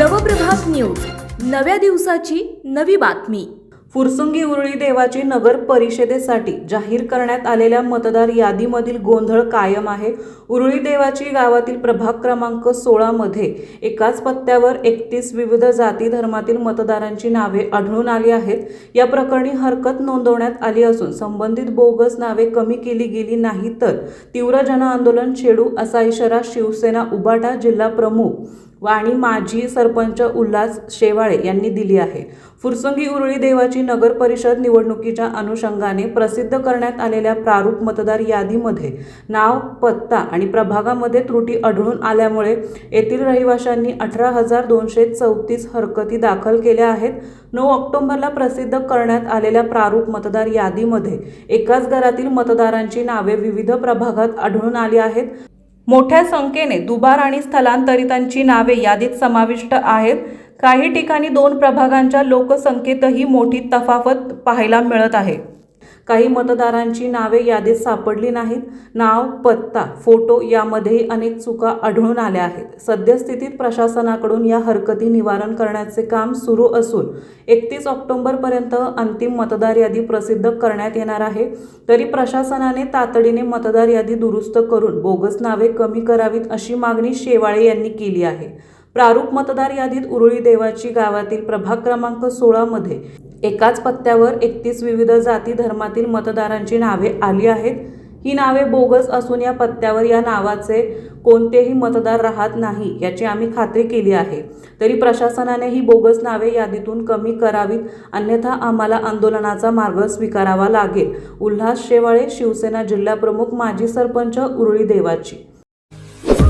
नव्या दिवसाची नवी बातमी. फुरसुंगी उरळी देवाची नगर परिषदेसाठी जाहीर करण्यात आलेल्या मतदार यादीमधील गोंधळ कायम आहे. उरळी देवाची गावातील प्रभाग क्रमांक सोळामध्ये एकाच पत्त्यावर एकतीस विविध जाती धर्मातील मतदारांची नावे आढळून आली आहेत. या प्रकरणी हरकत नोंदवण्यात आली असून संबंधित बोगस नावे कमी केली गेली नाही तर तीव्र जनआंदोलन छेडू असा इशारा शिवसेना उबाटा जिल्हा प्रमुख व आणि माजी सरपंच उल्हास शेवाळे यांनी दिली आहे. फुरसंगी उरळी देवाची नगर परिषद निवडणुकीच्या अनुषंगाने प्रसिद्ध करण्यात आलेल्या प्रारूप मतदार यादीमध्ये नाव पत्ता आणि प्रभागामध्ये त्रुटी आढळून आल्यामुळे येथील रहिवाशांनी अठरा हजार दोनशे चौतीस हरकती दाखल केल्या आहेत. नऊ ऑक्टोबरला प्रसिद्ध करण्यात आलेल्या प्रारूप मतदार यादीमध्ये एकाच घरातील मतदारांची नावे विविध प्रभागात आढळून आली आहेत. मोठ्या संख्येने दुबार आणि स्थलांतरितांची नावे यादीत समाविष्ट आहेत. काही ठिकाणी दोन प्रभागांच्या लोकसंख्येतही मोठी तफावत पाहायला मिळत आहे. काही मतदारांची नावे यादीत सापडली नाहीत. नाव पत्ता फोटो यामध्येही अनेक चुका आढळून आल्या आहेत. सद्यस्थितीत प्रशासनाकडून या हरकती निवारण करण्याचे काम सुरू असून एकतीस ऑक्टोबरपर्यंत अंतिम मतदार यादी प्रसिद्ध करण्यात येणार आहे. तरी प्रशासनाने तातडीने मतदार यादी दुरुस्त करून बोगस नावे कमी करावीत अशी मागणी शेवाळे यांनी केली आहे. प्रारूप मतदार यादीत उरुळी देवाची गावातील प्रभाग क्रमांक सोळामध्ये एकाच पत्त्यावर एकतीस विविध जाती धर्मातील मतदारांची नावे आली आहेत. ही नावे बोगस असून या पत्त्यावर या नावाचे कोणतेही मतदार राहत नाही याची आम्ही खात्री केली आहे. तरी प्रशासनाने ही बोगस नावे यादीतून कमी करावीत अन्यथा आम्हाला आंदोलनाचा मार्ग स्वीकारावा लागेल. उल्हास शेवाळे शिवसेना जिल्हाप्रमुख माजी सरपंच उरुळी देवाची.